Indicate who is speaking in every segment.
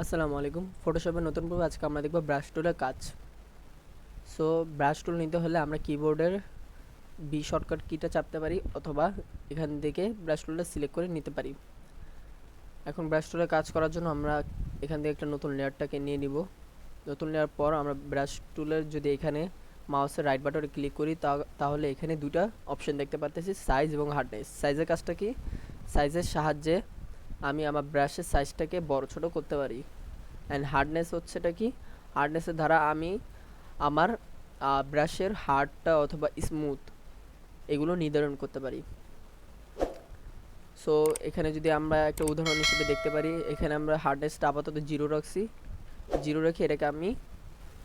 Speaker 1: আসসালামু আলাইকুম। ফটোশপের নতুন পর্বে আজকে আমরা দেখব ব্রাশ টুলের কাজ। সো ব্রাশ টুল নিতে হলে আমরা কিবোর্ডের বি শর্টকাট কিটা চাপতে পারি অথবা এখান থেকে ব্রাশ টুলটা সিলেক্ট করে নিতে পারি। এখন ব্রাশ টুলের কাজ করার জন্য আমরা এখান থেকে একটা নতুন লেয়ারটাকে নিয়ে নিব। নতুন লেয়ার পর আমরা ব্রাশ টুলের যদি এখানে মাউসের রাইট বাটনে ক্লিক করি তাহলে এখানে দুটা অপশন দেখতে পারতেছি সাইজ এবং হার্ডনেস সাইজের কাজটা কি? সাইজের সাহায্যে আমি আমার ব্রাশের সাইজটাকে বড় ছোট করতে পারি। অ্যান্ড হার্ডনেস হচ্ছেটা কি? হার্ডনেসের দ্বারা আমি আমার ব্রাশের হার্ডটা অথবা স্মুথ এগুলো নির্ধারণ করতে পারি। সো এখানে যদি আমরা একটা উদাহরণ হিসেবে দেখতে পারি, এখানে আমরা হার্ডনেসটা আপাতত জিরো রাখছি। জিরো রেখে এটাকে আমি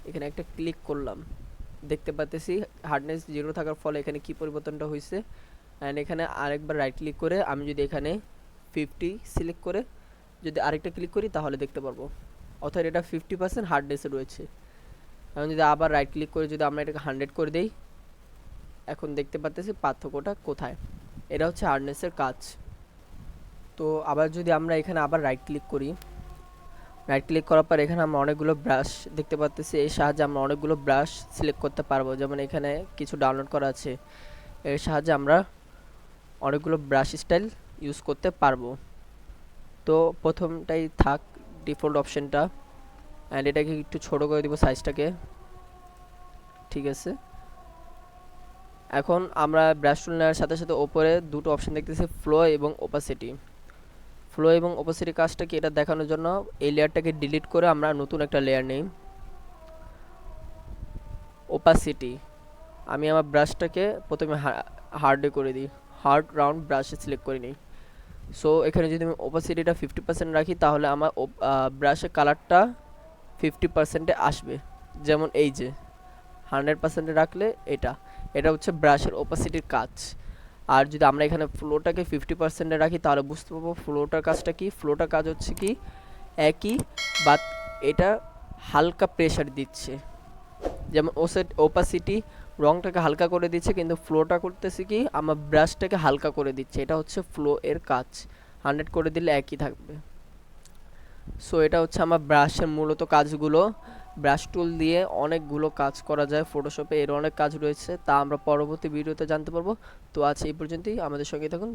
Speaker 1: এখানে একটা ক্লিক করলাম। দেখতে পাচ্তেছি হার্ডনেস জিরো থাকার ফলে এখানে কি পরিবর্তনটা হয়েছে অ্যান্ড এখানে আরেকবার রাইট ক্লিক করে আমি যদি এখানে ফিফটি সিলেক্ট করে যদি আরেকটা ক্লিক করি তাহলে দেখতে পারব। অর্থাৎ এটা ফিফটি পার্সেন্ট হার্ডনেসে রয়েছে। এখন যদি আবার রাইট ক্লিক করে যদি আমরা এটাকে হান্ড্রেড করে দেই, এখন দেখতে পাচ্তেছি পার্থক্যটা কোথায়? এটা হচ্ছে হার্ডনেসের কাজ। তো আবার যদি আমরা এখানে আবার রাইট ক্লিক করি রাইট ক্লিক করার পর এখানে আমরা অনেকগুলো ব্রাশ দেখতে পাচ্তেছি এই সাহায্যে আমরা অনেকগুলো ব্রাশ সিলেক্ট করতে পারব। যেমন এখানে কিছু ডাউনলোড করা আছে। এর সাহায্যে আমরা অনেকগুলো ব্রাশ স্টাইল ইউজ করতে পারব। তো প্রথমটাই থাক ডিফল্ট অপশনটা অ্যান্ড এটাকে একটু ছোট করে দিব সাইজটাকে ঠিক আছে? এখন আমরা ব্রাশ টুল নেওয়ার সাথে সাথে ওপরে দুটো অপশন দেখতেছি ফ্লো এবং ওপাসিটি ফ্লো এবং ওপাসিটি কাজটা কি এটা দেখানোর জন্য এই লেয়ারটাকে ডিলিট করে আমরা নতুন একটা লেয়ার নেই। ওপাসিটি আমি আমার ব্রাশটাকে প্রথমে হার্ডে করে দিই। হার্ড রাউন্ড ব্রাশে সিলেক্ট করে নিই। সো এখানে যদি আমি ওপাসিটিটা ফিফটি পার্সেন্ট রাখি, তাহলে আমার ব্রাশের কালারটা ফিফটি পার্সেন্টে আসবে। যেমন এই যে হান্ড্রেড পার্সেন্টে রাখলে এটা। এটা হচ্ছে ব্রাশের ওপাসিটির কাজ। আর যদি আমরা এখানে ফ্লোটাকে ফিফটি পার্সেন্টে রাখি, তাহলে বুঝতে পারব ফ্লোটার কাজটা কি। ফ্লোটার কাজ হচ্ছে কি, একই বাট এটা হালকা প্রেশার দিচ্ছে। যেমন ওসেট ওপাসিটি রংটাকে হালকা করে দিচ্ছে, কিন্তু ফ্লোটা করতেছি কি? আমার ব্রাশটাকে হালকা করে দিচ্ছে। এটা হচ্ছে ফ্লো এর কাজ। হান্ড্রেড করে দিলে একই থাকবে। সো এটা হচ্ছে আমার ব্রাশের মূলত কাজগুলো। ব্রাশ টুল দিয়ে অনেকগুলো কাজ করা যায়। ফটোশপে এর অনেক কাজ রয়েছে। তা আমরা পরবর্তী ভিডিওতে জানতে পারব। তো আজ এই পর্যন্তই। আমাদের সঙ্গে থাকুন।